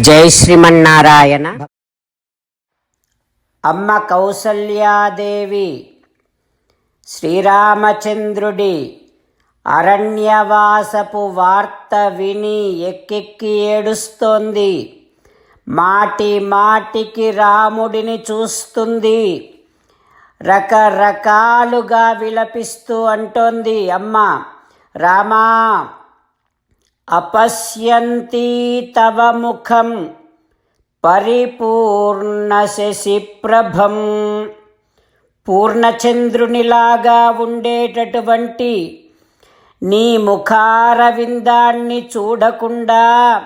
జై శ్రీమన్నారాయణ. అమ్మ కౌసల్యాదేవి శ్రీరామచంద్రుడి అరణ్యవాసపు వార్త విని ఎక్కెక్కి ఏడుస్తోంది. మాటి మాటికి రాముడిని చూస్తుంది. రకరకాలుగా విలపిస్తూ అంటోంది అమ్మ రామా అపశ్యంతి తవ ముఖం పరిపూర్ణశశిప్రభం. పూర్ణచంద్రునిలాగా ఉండేటటువంటి నీ ముఖార విందాన్ని చూడకుండా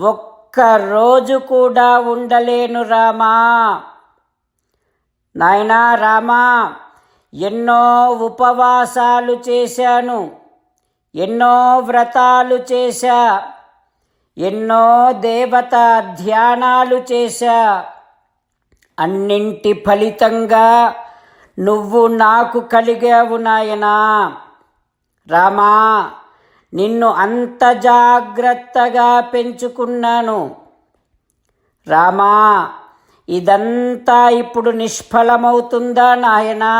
ఒక్క రోజు కూడా ఉండలేను రామా. నాయనా రామా ఎన్నో ఉపవాసాలు చేశాను. ఎన్నో వ్రతాలు చేశా ఎన్నో దేవత ధ్యానాలు చేశా. అన్నింటి ఫలితంగా నువ్వు నాకు కలిగావు నాయనా. రామా నిన్ను అంత జాగ్రత్తగా పెంచుకున్నాను. రామా ఇదంతా ఇప్పుడు నిష్ఫలమవుతుందా నాయనా?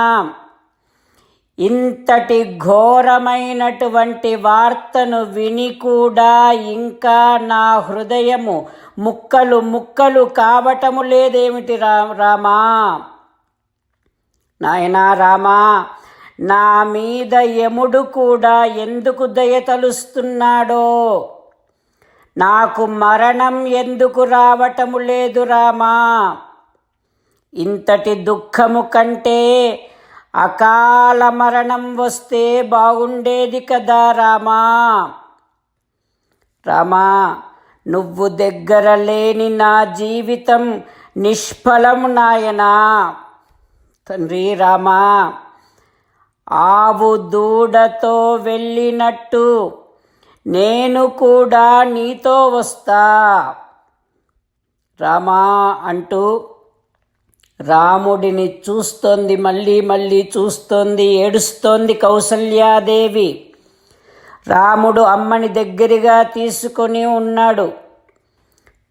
ఇంతటి ఘోరమైనటువంటి వార్తను విని కూడా ఇంకా నా హృదయము ముక్కలు ముక్కలు కావటము లేదేమిటి రా రామా? నాయనా రామా నా మీద యముడు కూడా ఎందుకు దయతలుస్తున్నాడో నాకు మరణం ఎందుకు రావటము లేదు రామా? ఇంతటి దుఃఖము కంటే అకాల మరణం వస్తే బాగుండేది కదా రామా. రామా నువ్వు దగ్గర లేని నా జీవితం నిష్ఫలం నాయనా. తండ్రి రామా ఆవు దూడతో వెళ్ళినట్టు నేను కూడా నీతో వస్తా. రామా అంటూ రాముడిని చూస్తోంది మళ్ళీ మళ్ళీ చూస్తోంది ఏడుస్తోంది కౌసల్యాదేవి. రాముడు అమ్మని దగ్గరగా తీసుకొని ఉన్నాడు.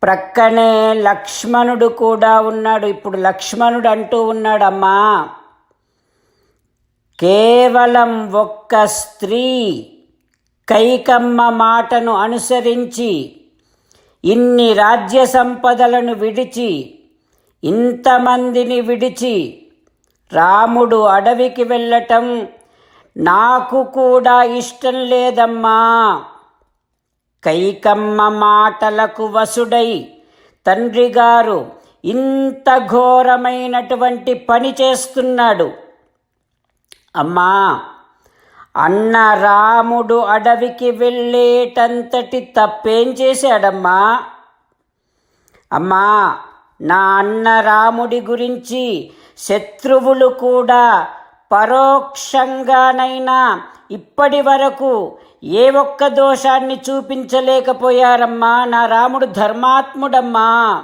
ప్రక్కనే లక్ష్మణుడు కూడా ఉన్నాడు. ఇప్పుడు లక్ష్మణుడు అంటూ ఉన్నాడమ్మా కేవలం ఒక్క స్త్రీ కైకమ్మ మాటను అనుసరించి ఇన్ని రాజ్య సంపదలను విడిచి ఇంతమందిని విడిచి రాముడు అడవికి వెళ్ళటం నాకు కూడా ఇష్టం లేదమ్మా. కైకమ్మ మాటలకు వసుడై తండ్రిగారు ఇంత ఘోరమైనటువంటి పని చేస్తున్నాడు. అమ్మా అన్న రాముడు అడవికి వెళ్ళేటంతటి తప్పేం చేశాడమ్మా? అమ్మా నా అన్న రాముడి గురించి శత్రువులు కూడా పరోక్షంగానైనా ఇప్పటి వరకు ఏ ఒక్క దోషాన్ని చూపించలేకపోయారమ్మా నా రాముడు ధర్మాత్ముడమ్మా.